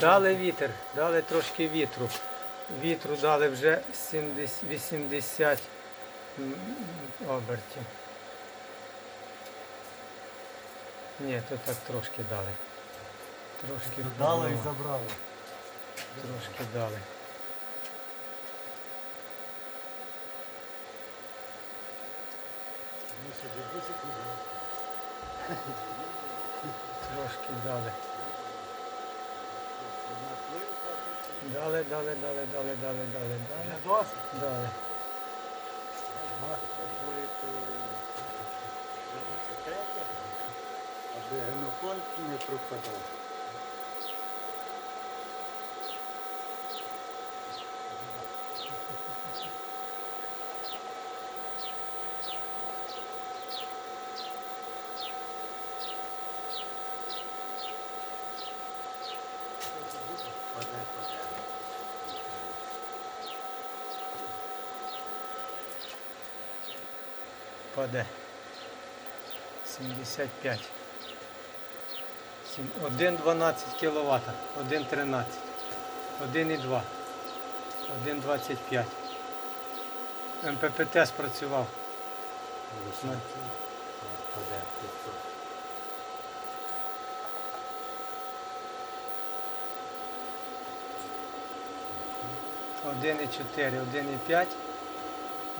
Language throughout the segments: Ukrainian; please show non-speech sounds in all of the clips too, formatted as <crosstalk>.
Дали вітер, дали трошки вітру. Вітру дали вже 70, 80 обертів. Ні, то так трошки дали. Трошки Дали і забрали. Трошки дали. Куди. <laughs> Трошки дали. Дали, дали, дали, дали, дали, дали, Не дали. досить. Дали. Аби генофонд не пропадав. Паде. 75. Сім- 1,12 кВт, 1,13, 1,2, 1,25. МППТ спрацював. Один і 4, 1 і 5,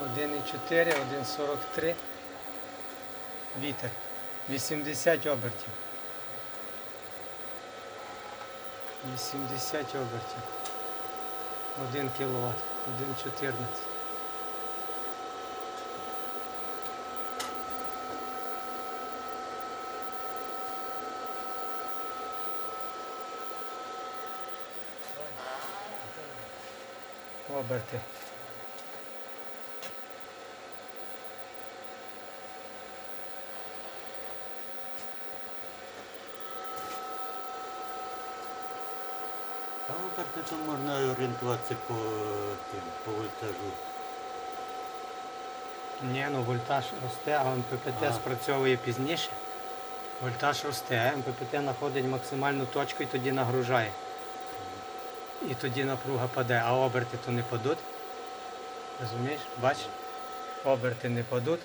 1 і 4, 1 43. Вітер. 80 обертів. 80 обертів. 1 кВт, 1 14. Оберти. Та то можна орієнтуватися по, тим, по вольтажу. Ні, ну вольтаж росте, а МППТ А. спрацьовує пізніше. Вольтаж росте, а МППТ знаходить максимальну точку і тоді нагружає. І тоді напруга паде, а оберти то не падуть. Розумієш? Бачиш? Оберти не падуть.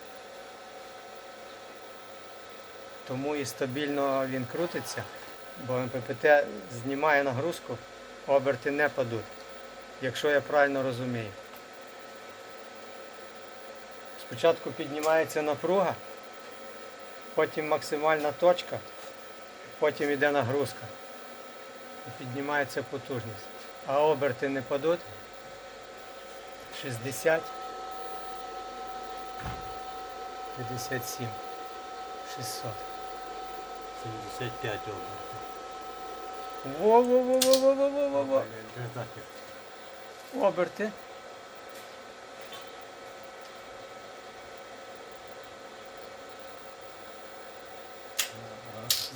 Тому і стабільно він крутиться, бо МППТ знімає нагрузку, оберти не падуть. Якщо я правильно розумію. Спочатку піднімається напруга, потім максимальна точка, потім йде нагрузка. І піднімається потужність. А оберти не падуть. 60, 57, 600. 75 обертів. Во-во-во-во-во-во-во-во. Оберти.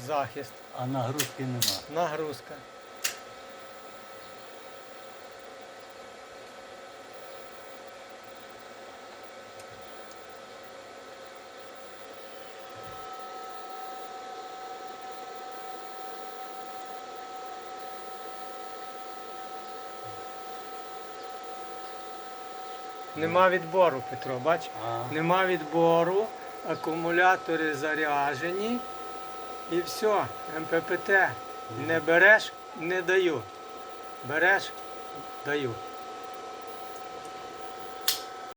Захист. А нагрузки нема. Нагрузка. Нема відбору, Петро, бач? А, Нема відбору, акумулятори заряжені і все, МППТ. Не береш, не даю. Береш, даю.